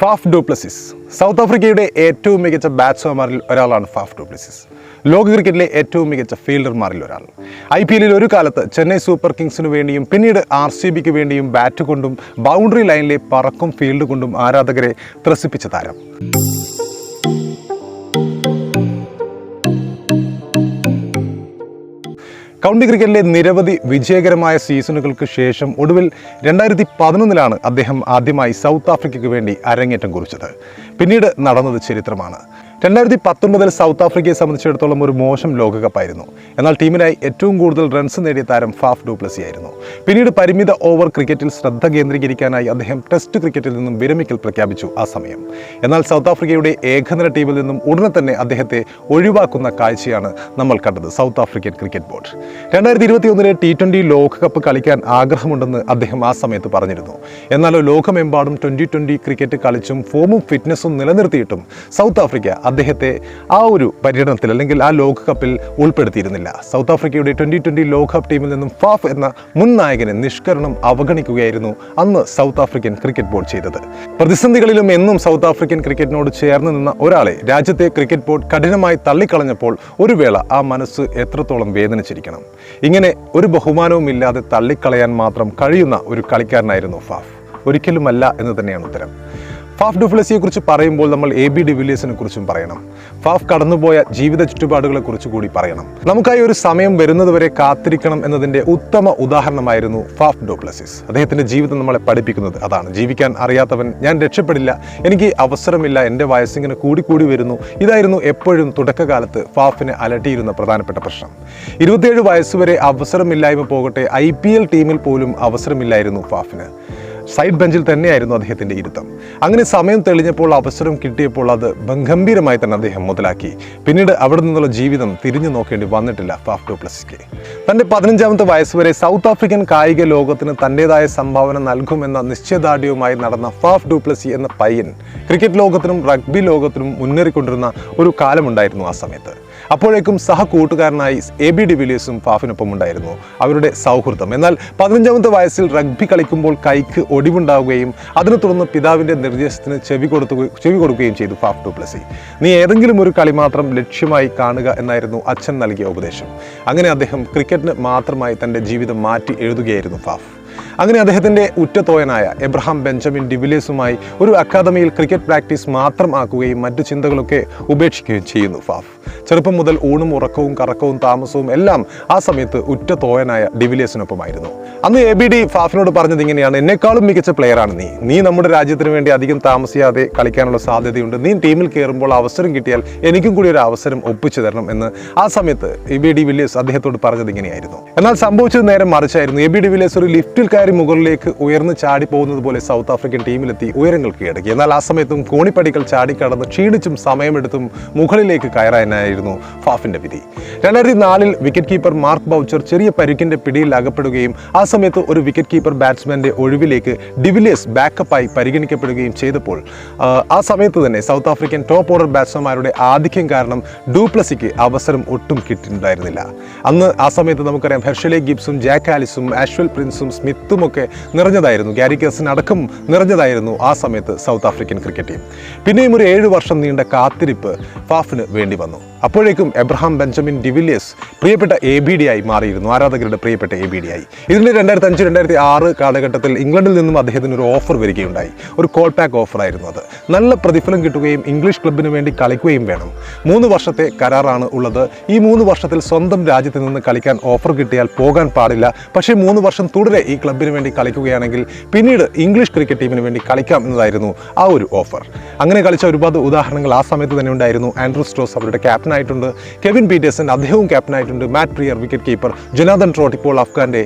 Faf du Plessis. South ആഫ്രിക്കയുടെ ഏറ്റവും മികച്ച ബാറ്റ്സ്മാൻമാരിൽ ഒരാളാണ് ഫാഫ് ഡൂപ്ലസിസ്. ലോക ക്രിക്കറ്റിലെ ഏറ്റവും മികച്ച ഫീൽഡർമാരിൽ ഒരാൾ. ഐ പി എല്ലിൽ ഒരു കാലത്ത് ചെന്നൈ സൂപ്പർ കിങ്സിന് വേണ്ടിയും പിന്നീട് ആർ സി ബിക്ക് വേണ്ടിയും ബാറ്റ് കൊണ്ടും ബൗണ്ടറി ലൈനിലെ പറക്കും ഫീൽഡ് കൊണ്ടും ആരാധകരെ ത്രസിപ്പിച്ച താരം. കൗണ്ടി ക്രിക്കറ്റിലെ നിരവധി വിജയകരമായ സീസണുകൾക്ക് ശേഷം ഒടുവിൽ രണ്ടായിരത്തി പതിനൊന്നിലാണ് അദ്ദേഹം ആദ്യമായി സൗത്ത് ആഫ്രിക്കയ്ക്ക് വേണ്ടി അരങ്ങേറ്റം കുറിച്ചത്. പിന്നീട് നടന്നത് ചരിത്രമാണ്. രണ്ടായിരത്തി പത്തൊൻപതിൽ സൗത്ത് ആഫ്രിക്കയെ സംബന്ധിച്ചിടത്തോളം ഒരു മോശം ലോകകപ്പായിരുന്നു. എന്നാൽ ടീമിനായി ഏറ്റവും കൂടുതൽ റൺസ് നേടിയ താരം ഫാഫ് ഡൂപ്ലസി ആയിരുന്നു പിന്നീട് പരിമിത ഓവർ ക്രിക്കറ്റിൽ ശ്രദ്ധ കേന്ദ്രീകരിക്കാനായി അദ്ദേഹം ടെസ്റ്റ് ക്രിക്കറ്റിൽ നിന്നും വിരമിക്കൽ പ്രഖ്യാപിച്ചു ആ സമയം. എന്നാൽ സൗത്ത് ആഫ്രിക്കയുടെ ഏകദിന ടീമിൽ നിന്നും ഉടനെ തന്നെ അദ്ദേഹത്തെ ഒഴിവാക്കുന്ന കാഴ്ചയാണ് നമ്മൾ കണ്ടത് സൗത്ത് ആഫ്രിക്കൻ ക്രിക്കറ്റ് ബോർഡ്. രണ്ടായിരത്തി ഇരുപത്തി ഒന്നിലെ ടി ട്വന്റി ലോകകപ്പ് കളിക്കാൻ ആഗ്രഹമുണ്ടെന്ന് അദ്ദേഹം ആ സമയത്ത് പറഞ്ഞിരുന്നു. എന്നാൽ ലോകമെമ്പാടും ട്വന്റി ട്വന്റി ക്രിക്കറ്റ് കളിച്ചും ഫോമും ഫിറ്റ്നസ്സും നിലനിർത്തിയിട്ടും സൗത്ത് ആഫ്രിക്ക അദ്ദേഹത്തെ ആ ഒരു പര്യടനത്തിൽ അല്ലെങ്കിൽ ആ ലോകകപ്പിൽ ഉൾപ്പെടുത്തിയിരുന്നില്ല. സൗത്ത് ആഫ്രിക്കയുടെ ട്വന്റി ട്വന്റി ലോകകപ്പ് ടീമിൽ നിന്നും ഫാഫ് എന്ന മുൻ നായകനെ നിഷ്കരണം അവഗണിക്കുകയായിരുന്നു അന്ന് സൗത്ത് ആഫ്രിക്കൻ ക്രിക്കറ്റ് ബോർഡ് ചെയ്തത്. പ്രതിസന്ധികളിലും എന്നും സൗത്ത് ആഫ്രിക്കൻ ക്രിക്കറ്റിനോട് ചേർന്ന് നിന്ന ഒരാളെ രാജ്യത്തെ ക്രിക്കറ്റ് ബോർഡ് കഠിനമായി തള്ളിക്കളഞ്ഞപ്പോൾ ഒരു വേള ആ മനസ്സ് എത്രത്തോളം വേദനിച്ചിരിക്കണം. ഇങ്ങനെ ഒരു ബഹുമാനവും ഇല്ലാതെ തള്ളിക്കളയാൻ മാത്രം കഴിയുന്ന ഒരു കളിക്കാരനായിരുന്നു ഫാഫ്. ഒരിക്കലുമല്ല എന്ന് തന്നെയാണ് ഉത്തരം. ഫാഫ് ഡുഫ്ലസിയെ കുറിച്ച് പറയുമ്പോൾ നമ്മൾ എ ബി ഡിവിലിയേഴ്സിനെ കുറിച്ചും പറയണം. ഫാഫ് കടന്നുപോയ ജീവിത ചുറ്റുപാടുകളെ കുറിച്ച് കൂടി പറയണം. നമുക്കായി ഒരു സമയം വരുന്നതുവരെ കാത്തിരിക്കണം എന്നതിന്റെ ഉത്തമ ഉദാഹരണമായിരുന്നു ഫാഫ് ഡുപ്ലസിസ് അദ്ദേഹത്തിന്റെ ജീവിതം നമ്മളെ പഠിപ്പിക്കുന്നത് അതാണ്. ജീവിക്കാൻ അറിയാത്തവൻ ഞാൻ രക്ഷപ്പെടില്ല എനിക്ക് അവസരമില്ല എന്റെ വയസ്സിങ്ങനെ കൂടിക്കൂടി വരുന്നു. ഇതായിരുന്നു എപ്പോഴും തുടക്കകാലത്ത് ഫാഫിനെ അലട്ടിയിരുന്ന പ്രധാനപ്പെട്ട പ്രശ്നം. ഇരുപത്തിയേഴ് വയസ്സുവരെ അവസരമില്ലായ്മ പോകട്ടെ ഐ ടീമിൽ പോലും അവസരമില്ലായിരുന്നു ഫാഫിന്. സൈഡ് ബെഞ്ചിൽ തന്നെയായിരുന്നു അദ്ദേഹത്തിന്റെ ഇരുത്തം. അങ്ങനെ സമയം തെളിഞ്ഞപ്പോൾ അവസരം കിട്ടിയപ്പോൾ അത് ഗംഭീരമായി തന്നെ അദ്ദേഹം മുതലാക്കി. പിന്നീട് അവിടെ നിന്നുള്ള ജീവിതം തിരിഞ്ഞു നോക്കേണ്ടി വന്നിട്ടില്ല ഫാഫ് ഡോപ്ലസിക്ക് തന്റെ പതിനഞ്ചാമത്തെ വയസ്സ് വരെ സൗത്ത് ആഫ്രിക്കൻ കായിക ലോകത്തിന് തന്റെതായ സംഭാവന നൽകുമെന്ന നിശ്ചയദാർഢ്യവുമായി നടന്ന ഫാഫ് ഡൂപ്ലസി എന്ന പയ്യൻ ക്രിക്കറ്റ് ലോകത്തിനും റഗ്ബി ലോകത്തിനും മുന്നേറിക്കൊണ്ടിരുന്ന ഒരു കാലമുണ്ടായിരുന്നു ആ സമയത്ത്. അപ്പോഴേക്കും സഹ കൂട്ടുകാരനായി എ ബി ഡിവിലിയേഴ്സും ഫാഫിനൊപ്പം ഉണ്ടായിരുന്നു. അവരുടെ സൗഹൃദം. എന്നാൽ പതിനഞ്ചാമത്തെ വയസ്സിൽ റഗ്ബി കളിക്കുമ്പോൾ കൈക്ക് ഒടിവുണ്ടാവുകയും അതിനെ തുടർന്ന് പിതാവിന്റെ നിർദ്ദേശത്തിന് ചെവി കൊടുത്തു ചെവി കൊടുക്കുകയും ചെയ്തു ഫാഫ് ടു ഡുപ്ലസി. നീ ഏതെങ്കിലും ഒരു കളി മാത്രം ലക്ഷ്യമായി കാണുക എന്നായിരുന്നു അച്ഛൻ നൽകിയ ഉപദേശം. അങ്ങനെ അദ്ദേഹം ക്രിക്കറ്റിന് മാത്രമായി തന്റെ ജീവിതം മാറ്റി എഴുതുകയായിരുന്നു ഫാഫ്. അങ്ങനെ അദ്ദേഹത്തിന്റെ ഉറ്റത്തോയനായ എബ്രഹാം ബെഞ്ചമിൻ ഡിവിലിയേഴ്സുമായി ഒരു അക്കാദമിയിൽ ക്രിക്കറ്റ് പ്രാക്ടീസ് മാത്രം ആക്കുകയും മറ്റു ചിന്തകളൊക്കെ ഉപേക്ഷിക്കുകയും ചെയ്യുന്നു ഫാഫ്. ചെറുപ്പം മുതൽ ഊണും ഉറക്കവും കറക്കവും താമസവും എല്ലാം ആ സമയത്ത് ഉറ്റ തോയനായ ഡിവിലിയേഴ്സിനൊപ്പമായിരുന്നു അന്ന് എ ബി ഡി ഫാഫിനോട് പറഞ്ഞത് ഇങ്ങനെയാണ് എന്നെക്കാളും മികച്ച പ്ലെയറാണ് നീ. നീ നമ്മുടെ രാജ്യത്തിന് വേണ്ടി അധികം താമസിയാതെ കളിക്കാനുള്ള സാധ്യതയുണ്ട്. നീ ടീമിൽ കയറുമ്പോൾ അവസരം കിട്ടിയാൽ എനിക്കും കൂടി ഒരു അവസരം ഒപ്പിച്ചു തരണം എന്ന് ആ സമയത്ത് എ ബി ഡി വില്ലേഴ്സ് അദ്ദേഹത്തോട് പറഞ്ഞത് ഇങ്ങനെയായിരുന്നു. എന്നാൽ സംഭവിച്ചത് നേരം മറിച്ചായിരുന്നു. എ ബി ഡി വില്ലേഴ്സ് ഒരു ലിഫ്റ്റിൽ കയറി മുകളിലേക്ക് ഉയർന്നു ചാടി പോകുന്നത് പോലെ സൗത്ത് ആഫ്രിക്കൻ ടീമിലെത്തി ഉയരങ്ങൾ കീഴടക്കി. എന്നാൽ ആ സമയത്തും കോണിപ്പടികൾ ചാടിക്കടന്ന് ക്ഷീണിച്ചും സമയമെടുത്തും മുകളിലേക്ക് കയറാനായിരുന്നു ഫാഫിന്റെ വിധി. രണ്ടായിരത്തി നാലിൽ വിക്കറ്റ് കീപ്പർ മാർക്ക് ബൗച്ചർ ചെറിയ പരുക്കിന്റെ പിടിയിൽ അകപ്പെടുകയും ആ സമയത്ത് ഒരു വിക്കറ്റ് കീപ്പർ ബാറ്റ്സ്മാന്റെ ഒഴിവിലേക്ക് ഡിവിലിയേഴ്സ് ബാക്കപ്പായി പരിഗണിക്കപ്പെടുകയും ചെയ്തപ്പോൾ ആ സമയത്ത് തന്നെ സൗത്ത് ആഫ്രിക്കൻ ടോപ്പ് ഓർഡർ ബാറ്റ്സ്മാൻമാരുടെ ആധിക്യം കാരണം ഡൂപ്ലസിക്ക് അവസരം ഒട്ടും കിട്ടിയിട്ടുണ്ടായിരുന്നില്ല. അന്ന് ആ സമയത്ത് നമുക്കറിയാം ഹെർഷലെ ഗിബ്സും ജാക്ക് ആലിസും ആഷ്വൽ പ്രിൻസും സ്മിത്തും ഒക്കെ നിറഞ്ഞതായിരുന്നു. ഗാരി കേസൻ അടക്കം നിറഞ്ഞതായിരുന്നു ആ സമയത്ത് സൗത്ത് ആഫ്രിക്കൻ ക്രിക്കറ്റ് ടീം. പിന്നെയും ഒരു ഏഴ് വർഷം നീണ്ട കാത്തിരിപ്പ് ഫാഫിന് വേണ്ടി വന്നു. അപ്പോഴേക്കും എബ്രഹാം ബെഞ്ചമിൻ ഡിവിലിയേഴ്സ് പ്രിയപ്പെട്ട എ ബി ഡി ആയി മാറിയിരുന്നു. ആരാധകരുടെ പ്രിയപ്പെട്ട എ ബി ഡി ആയി. ഇതിന് രണ്ടായിരത്തി അഞ്ച് രണ്ടായിരത്തി ആറ് കാലഘട്ടത്തിൽ ഇംഗ്ലണ്ടിൽ നിന്നും അദ്ദേഹത്തിന് ഒരു ഓഫർ വരികയുണ്ടായി. ഒരു കോൾ പാക്ക് ഓഫർ ആയിരുന്നു അത്. നല്ല പ്രതിഫലം കിട്ടുകയും ഇംഗ്ലീഷ് ക്ലബിന് വേണ്ടി കളിക്കുകയും വേണം. മൂന്ന് വർഷത്തെ കരാറാണ് ഉള്ളത്. ഈ മൂന്ന് വർഷത്തിൽ സ്വന്തം രാജ്യത്ത് നിന്ന് കളിക്കാൻ ഓഫർ കിട്ടിയാൽ പോകാൻ പാടില്ല. പക്ഷേ മൂന്ന് വർഷം തുടരെ ഈ ക്ലബിന് വേണ്ടി കളിക്കുകയാണെങ്കിൽ പിന്നീട് ഇംഗ്ലീഷ് ക്രിക്കറ്റ് ടീമിന് വേണ്ടി കളിക്കാം എന്നതായിരുന്നു ആ ഒരു ഓഫർ അങ്ങനെ കളിച്ച ഒരുപാട് ഉദാഹരണങ്ങൾ ആ സമയത്ത് തന്നെ ഉണ്ടായിരുന്നു. ആൻഡ്രൂ സ്റ്റോസ് അവരുടെ ക്യാപ്റ്റനായിട്ടുണ്ട് കെവിൻ പീറ്റേഴ്സൺ അദ്ദേഹവും ക്യാപ്റ്റനായിട്ടുണ്ട് Matt Prior wicket keeper Jonathan Trott ഇപ്പോൾ അഫ്ഗാന്റെ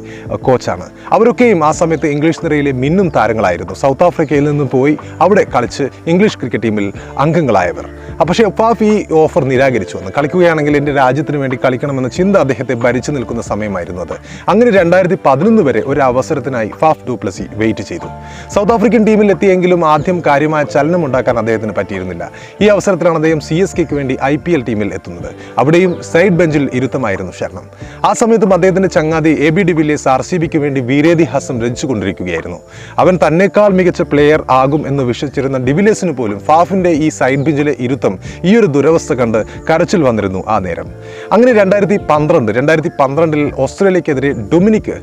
കോച്ചാണ് അവരൊക്കെയും ആ സമയത്ത് ഇംഗ്ലീഷ് നിരയിലെ മിന്നും താരങ്ങളായിരുന്നു. സൗത്ത് ആഫ്രിക്കയിൽ നിന്നും പോയി അവിടെ കളിച്ച് ഇംഗ്ലീഷ് ക്രിക്കറ്റ് ടീമിൽ അംഗങ്ങളായവർ. പക്ഷേ ഒപ്പാഫ് ഈ ഓഫർ നിരാകരിച്ചു വന്നു. കളിക്കുകയാണെങ്കിൽ എന്റെ രാജ്യത്തിന് വേണ്ടി കളിക്കണമെന്ന ചിന്ത അദ്ദേഹത്തെ ഭരിച്ചു നിൽക്കുന്ന സമയമായിരുന്നു അത്. അങ്ങനെ രണ്ടായിരത്തി പതിനൊന്ന് വരെ ഒരു അവസരത്തിനായി ഫാഫ് ഡൂപ്ലസി വെയിറ്റ് ചെയ്തു. സൗത്ത് ആഫ്രിക്കൻ ടീമിൽ എത്തിയെങ്കിലും ആദ്യം കാര്യമായ ചലനം ഉണ്ടാക്കാൻ അദ്ദേഹത്തിന് പറ്റിയിരുന്നില്ല. ഈ അവസരത്തിലാണ് അദ്ദേഹം സി എസ് കെക്ക് വേണ്ടി ഐ പി എൽ ടീമിൽ എത്തുന്നത്. അവിടെയും സൈഡ് ബെഞ്ചിൽ ഇരുത്തമായിരുന്നു ശരണം. ആ സമയത്തും അദ്ദേഹത്തിന്റെ ചങ്ങാതി A B de Villiers R C ബിക്ക് വേണ്ടി വീരേതിഹാസം രചിച്ചുകൊണ്ടിരിക്കുകയായിരുന്നു അവൻ തന്നെക്കാൾ മികച്ച പ്ലെയർ ആകും എന്ന് വിശ്വസിച്ചിരുന്ന ഡിവിലിയേഴ്സിന് പോലും ഫാഫിന്റെ ഈ സൈഡ് ബെഞ്ചിലെ ഇരുത്തം ഈ ഒരു ദുരവസ്ഥ കണ്ട് കരച്ചിൽ വന്നിരുന്നു ആ നേരം. അങ്ങനെ രണ്ടായിരത്തി പന്ത്രണ്ട് രണ്ടായിരത്തി പന്ത്രണ്ടിൽ ഓസ്ട്രേലിയക്കെതിരെ ഡൊമിനിക്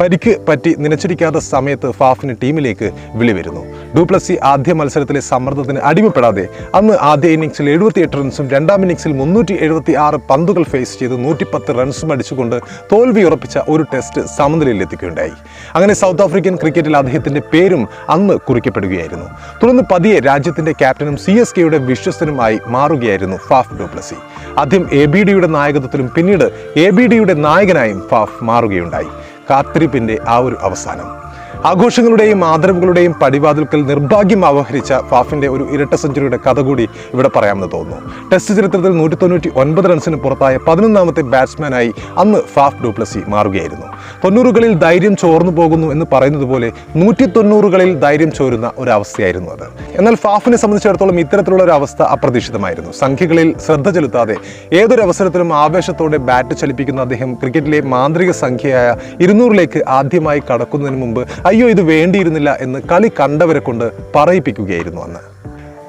പരിക്ക് പറ്റി നിലച്ചിരിക്കാത്ത സമയത്ത് ഫാഫിന് ടീമിലേക്ക് വിളി വരുന്നു ആദ്യ മത്സരത്തിലെ സമ്മർദ്ദത്തിന് അടിമപ്പെടാതെ അന്ന് ആദ്യ ഇന്നിംഗ്സിൽ എഴുപത്തിയെട്ട് റൺസും രണ്ടാം ഇന്നിംഗ്സിൽ മുന്നൂറ്റി എഴുപത്തി ആറ് പന്തുകൾ ഫേസ് ചെയ്ത് നൂറ്റിപ്പത്ത് റൺസും അടിച്ചുകൊണ്ട് തോൽവി ഉറപ്പിച്ച ഒരു ടെസ്റ്റ് സമനിലയിൽ എത്തിക്കുകയുണ്ടായി അങ്ങനെ സൗത്ത് ആഫ്രിക്കൻ ക്രിക്കറ്റിൽ അദ്ദേഹത്തിന്റെ പേരും അന്ന് കുറിക്കപ്പെടുകയായിരുന്നു. തുടർന്ന് പതിയെ രാജ്യത്തിന്റെ ക്യാപ്റ്റനും സി എസ് കെയുടെ വിശ്വസ്തനുമായി മാറുകയായിരുന്നു ഫാഫ് ഡുപ്ലസി ആദ്യം എ ബി ഡിയുടെ നായകത്വത്തിലും പിന്നീട് എ ബി ഡിയുടെ നായകനായും ഫാഫ് മാറുകയുണ്ടായി. കാത്തിരിപ്പിന്റെ ആ ഒരു അവസാനം. ആഘോഷങ്ങളുടെയും ആദരവുകളുടെയും പടിവാതിൽക്കൽ നിർഭാഗ്യം ആവഹരിച്ച ഫാഫിന്റെ ഒരു ഇരട്ട സെഞ്ചുറിയുടെ കഥ കൂടി ഇവിടെ പറയാമെന്ന് തോന്നുന്നു. ടെസ്റ്റ് ചരിത്രത്തിൽ നൂറ്റി തൊണ്ണൂറ്റി ഒൻപത് റൺസിന് പുറത്തായ പതിനൊന്നാമത്തെ ബാറ്റ്സ്മാനായി അന്ന് ഫാഫ് ഡൂപ്ലസി മാറുകയായിരുന്നു. തൊണ്ണൂറുകളിൽ ധൈര്യം ചോർന്നു പോകുന്നു എന്ന് പറയുന്നത് പോലെ നൂറ്റി തൊണ്ണൂറുകളിൽ ധൈര്യം ചോരുന്ന ഒരു അവസ്ഥയായിരുന്നു അത്. എന്നാൽ ഫാഫിനെ സംബന്ധിച്ചിടത്തോളം ഇത്തരത്തിലുള്ള ഒരു അവസ്ഥ അപ്രതീക്ഷിതമായിരുന്നു. സംഖ്യകളിൽ ശ്രദ്ധ ചെലുത്താതെ ഏതൊരു അവസരത്തിലും ആവേശത്തോടെ ബാറ്റ് ചലിപ്പിക്കുന്ന അദ്ദേഹം ക്രിക്കറ്റിലെ മാന്ത്രിക സംഖ്യയായ ഇരുന്നൂറിലേക്ക് ആദ്യമായി കടക്കുന്നതിന് മുമ്പ് അയ്യോ ഇത് വേണ്ടിയിരുന്നില്ല എന്ന് കളി കണ്ടവരെ കൊണ്ട് പറയിപ്പിക്കുകയായിരുന്നു അന്ന്.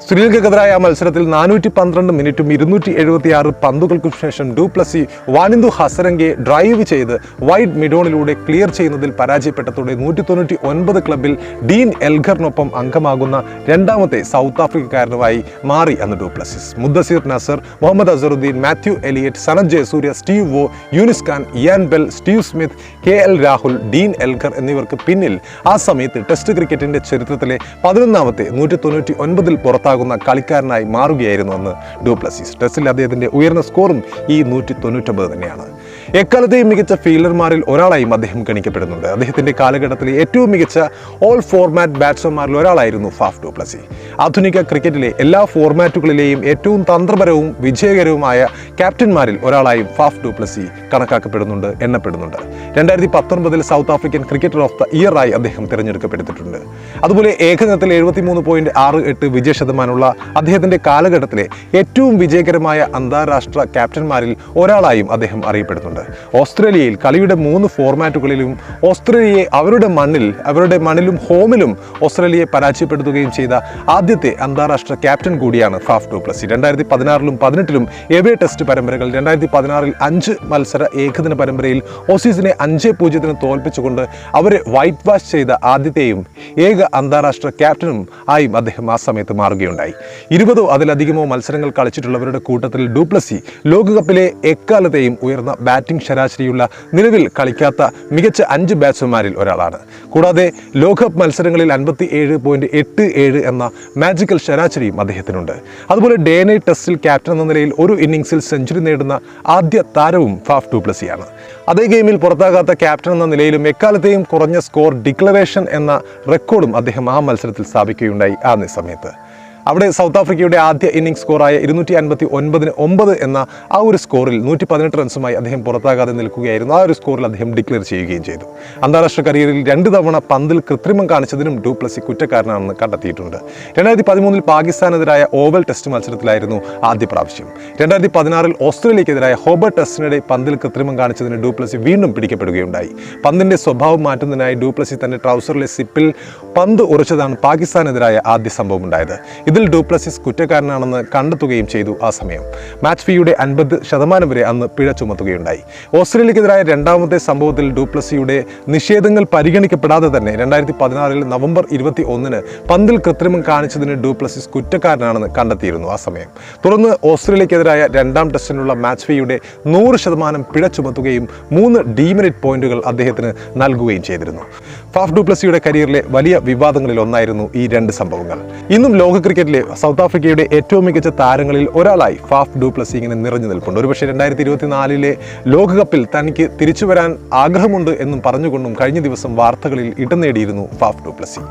ശ്രീലങ്കക്കെതിരായ മത്സരത്തിൽ നാനൂറ്റി പന്ത്രണ്ട് മിനിറ്റും ഇരുന്നൂറ്റി എഴുപത്തി ആറ് പന്തുകൾക്കും ശേഷം du Plessis Wanindu Hasaranga drive ചെയ്ത് വൈഡ് മിഡോണിലൂടെ ക്ലിയർ ചെയ്യുന്നതിൽ പരാജയപ്പെട്ടതോടെ നൂറ്റി തൊണ്ണൂറ്റി ഒൻപത് ക്ലബിൽ ഡീൻ എൽഗറിനൊപ്പം അംഗമാകുന്ന രണ്ടാമത്തെ സൗത്ത് ആഫ്രിക്കക്കാരനുമായി മാറി അന്ന് du Plessis Mudassar Nazar Mohammad Azharuddin Matthew Elliott Sanath Jayasuriya Steve Waugh Younis Khan Ian Bell Steve Smith K L Rahul Dean Elgar എന്നിവർക്ക് പിന്നിൽ ആ സമയത്ത് ടെസ്റ്റ് ക്രിക്കറ്റിന്റെ ചരിത്രത്തിലെ പതിനൊന്നാമത്തെ നൂറ്റി തൊണ്ണൂറ്റി ഒൻപതിൽ പുറത്താകുന്ന കളിക്കാരനായി മാറുകയായിരുന്നു അന്ന് ഡൂപ്ലസീസ്. ടെസ്റ്റിൽ അദ്ദേഹത്തിന്റെ ഉയർന്ന സ്കോറും ഈ നൂറ്റി തൊണ്ണൂറ്റൊമ്പത് തന്നെയാണ്. എക്കാലത്തെയും മികച്ച ഫീൽഡർമാരിൽ ഒരാളായും അദ്ദേഹം ഗണിക്കപ്പെടുന്നുണ്ട്. അദ്ദേഹത്തിന്റെ കാലഘട്ടത്തിലെ ഏറ്റവും മികച്ച ഓൾ ഫോർമാറ്റ് ബാറ്റ്സ്മാൻമാരിൽ ഒരാളായിരുന്നു ഫാഫ് ഡൂപ്ലസി. ആധുനിക ക്രിക്കറ്റിലെ എല്ലാ ഫോർമാറ്റുകളിലെയും ഏറ്റവും തന്ത്രപരവും വിജയകരവുമായ ക്യാപ്റ്റന്മാരിൽ ഒരാളായും ഫാഫ് ഡൂപ്ലസി കണക്കാക്കപ്പെടുന്നുണ്ട് എണ്ണപ്പെടുന്നുണ്ട്. രണ്ടായിരത്തി പത്തൊൻപതിൽ South African cricketer of the ആയി അദ്ദേഹം തിരഞ്ഞെടുക്കപ്പെട്ടിട്ടുണ്ട്. അതുപോലെ ഏകദിനത്തിൽ എഴുപത്തിമൂന്ന് പോയിന്റ് ആറ് എട്ട് വിജയ ശതമാനമുള്ള അദ്ദേഹത്തിന്റെ കാലഘട്ടത്തിലെ ഏറ്റവും വിജയകരമായ അന്താരാഷ്ട്ര ക്യാപ്റ്റന്മാരിൽ ഒരാളായും അദ്ദേഹം അറിയപ്പെടുന്നുണ്ട്. ഓസ്ട്രേലിയയിൽ കളിയുടെ മൂന്ന് ഫോർമാറ്റുകളിലും ഓസ്ട്രേലിയയെ അവരുടെ മണ്ണിൽ അവരുടെ മണ്ണിലും ഹോമിലും ഓസ്ട്രേലിയയെ പരാജയപ്പെടുത്തുകയും ചെയ്ത ആദ്യത്തെ അന്താരാഷ്ട്ര ക്യാപ്റ്റൻ കൂടിയാണ് ഫാഫ് ടു പ്ലസ്. രണ്ടായിരത്തി പതിനാറിലും പതിനെട്ടിലും എവേ ടെസ്റ്റ് പരമ്പരകൾ രണ്ടായിരത്തി പതിനാറിൽ അഞ്ച് മത്സര ഏകദിന പരമ്പരയിൽ ഓസീസിനെ അഞ്ച് പൂജ്യത്തിന് തോൽപ്പിച്ചുകൊണ്ട് അവരെ വൈറ്റ് വാഷ് ചെയ്ത ആദ്യത്തെയും ഏക അന്താരാഷ്ട്ര ക്യാപ്റ്റനും ആയും അദ്ദേഹം ആ സമയത്ത് മാറുകയുണ്ടായി. ഇരുപതോ അതിലധികമോ മത്സരങ്ങൾ കളിച്ചിട്ടുള്ളവരുടെ കൂട്ടത്തിൽ ഡൂപ്ലസി ലോകകപ്പിലെ എക്കാലത്തെയും ഉയർന്ന ബാറ്റിംഗ് ശരാശരിയുള്ള നിലവിൽ കളിക്കാത്ത മികച്ച അഞ്ച് ബാറ്റ്സ്മാരിൽ ഒരാളാണ്. കൂടാതെ ലോകകപ്പ് മത്സരങ്ങളിൽ അൻപത്തി ഏഴ് പോയിന്റ് എട്ട് ഏഴ് എന്ന മാജിക്കൽ ശരാശരിയും അദ്ദേഹത്തിനുണ്ട്. അതുപോലെ ഡേ നൈറ്റ് ടെസ്റ്റിൽ ക്യാപ്റ്റൻ എന്ന നിലയിൽ ഒരു ഇന്നിംഗ്സിൽ സെഞ്ചുറി നേടുന്ന ആദ്യ താരവും ഫാഫ് ഡൂപ്ലസിയാണ് അതേ ഗെയിമിൽ പുറത്താകാത്ത ക്യാപ്റ്റൻ എന്ന നിലയിലും എക്കാലത്തെയും കുറഞ്ഞ സ്കോർ ഡിക്ലറേഷൻ എന്ന റെക്കോർഡും അദ്ദേഹം ആ മത്സരത്തിൽ സ്ഥാപിക്കുകയുണ്ടായി ആ സമയത്ത്. അവിടെ സൗത്ത് ആഫ്രിക്കയുടെ ആദ്യ ഇന്നിംഗ് സ്കോറായ ഇരുന്നൂറ്റി അൻപത്തി ഒൻപതിന് ഒമ്പത് എന്ന ആ ഒരു സ്കോറിൽ നൂറ്റി പതിനെട്ട് റൺസുമായി അദ്ദേഹം പുറത്താകാതെ നിൽക്കുകയായിരുന്നു. ആ ഒരു സ്കോറിൽ അദ്ദേഹം ഡിക്ലെയർ ചെയ്യുകയും ചെയ്തു. അന്താരാഷ്ട്ര കരിയറിൽ രണ്ട് തവണ പന്തിൽ കൃത്രിമം കാണിച്ചതിനും ഡൂപ്ലസി കുറ്റക്കാരനാണെന്ന് കണ്ടെത്തിയിട്ടുണ്ട്. രണ്ടായിരത്തി പതിമൂന്നിൽ പാകിസ്ഥാനെതിരായ ഓവൽ ടെസ്റ്റ് മത്സരത്തിലായിരുന്നു ആദ്യ പ്രാവശ്യം. രണ്ടായിരത്തി പതിനാറിൽ ഓസ്ട്രേലിയക്കെതിരായ ഹോബർട്ട് ടെസ്റ്റിനിടെ പന്തിൽ കൃത്രിമം കാണിച്ചതിന് ഡു പ്ലസി വീണ്ടും പിടിക്കപ്പെടുകയുണ്ടായി. പന്തിന്റെ സ്വഭാവം മാറ്റുന്നതിനായി ഡു പ്ലസി തന്റെ ട്രൗസറിലെ സിപ്പിൽ പന്ത് ഉറച്ചതാണ് പാകിസ്ഥാനെതിരായ ആദ്യ സംഭവം ഉണ്ടായത് ഇതിൽ ഡൂപ്ലസിസ് കുറ്റക്കാരനാണെന്ന് കണ്ടെത്തുകയും ചെയ്തു ആ സമയം. മാച്ച് ഫീയുടെ അൻപത് ശതമാനം വരെ അന്ന് പിഴ ചുമത്തുകയുണ്ടായി. ഓസ്ട്രേലിയക്കെതിരായ രണ്ടാമത്തെ സംഭവത്തിൽ ഡൂപ്ലസിയുടെ നിഷേധങ്ങൾ പരിഗണിക്കപ്പെടാതെ തന്നെ രണ്ടായിരത്തി പതിനാറിൽ നവംബർ ഇരുപത്തി ഒന്നിന് പന്തിൽ കൃത്രിമം കാണിച്ചതിന് ഡൂപ്ലസിസ് കുറ്റക്കാരനാണെന്ന് കണ്ടെത്തിയിരുന്നു ആ സമയം. തുടർന്ന് ഓസ്ട്രേലിയക്കെതിരായ രണ്ടാം ടെസ്റ്റിനുള്ള മാച്ച് ഫീയുടെ നൂറ് ശതമാനം പിഴ ചുമത്തുകയും മൂന്ന് ഡീമെറിറ്റ് പോയിന്റുകൾ അദ്ദേഹത്തിന് നൽകുകയും ചെയ്തിരുന്നു. ഫാഫ് ഡുപ്ലസിയുടെ കരിയറിലെ വലിയ വിവാദങ്ങളിൽ ഒന്നായിരുന്നു ഈ രണ്ട് സംഭവങ്ങൾ. ഇന്നും ലോക ക്രിക്കറ്റിലെ സൗത്ത് ആഫ്രിക്കയുടെ ഏറ്റവും മികച്ച താരങ്ങളിൽ ഒരാളായി ഫാഫ് ഡുപ്ലസി ഇങ്ങനെ നിറഞ്ഞു നിൽപ്പുണ്ട്. ഒരുപക്ഷെ രണ്ടായിരത്തി ഇരുപത്തിനാലിലെ ലോകകപ്പിൽ തനിക്ക് തിരിച്ചു വരാൻ ആഗ്രഹമുണ്ട് എന്നും പറഞ്ഞുകൊണ്ടും കഴിഞ്ഞ ദിവസം വാർത്തകളിൽ ഇടം നേടിയിരുന്നു ഫാഫ് ഡൂപ്ലസി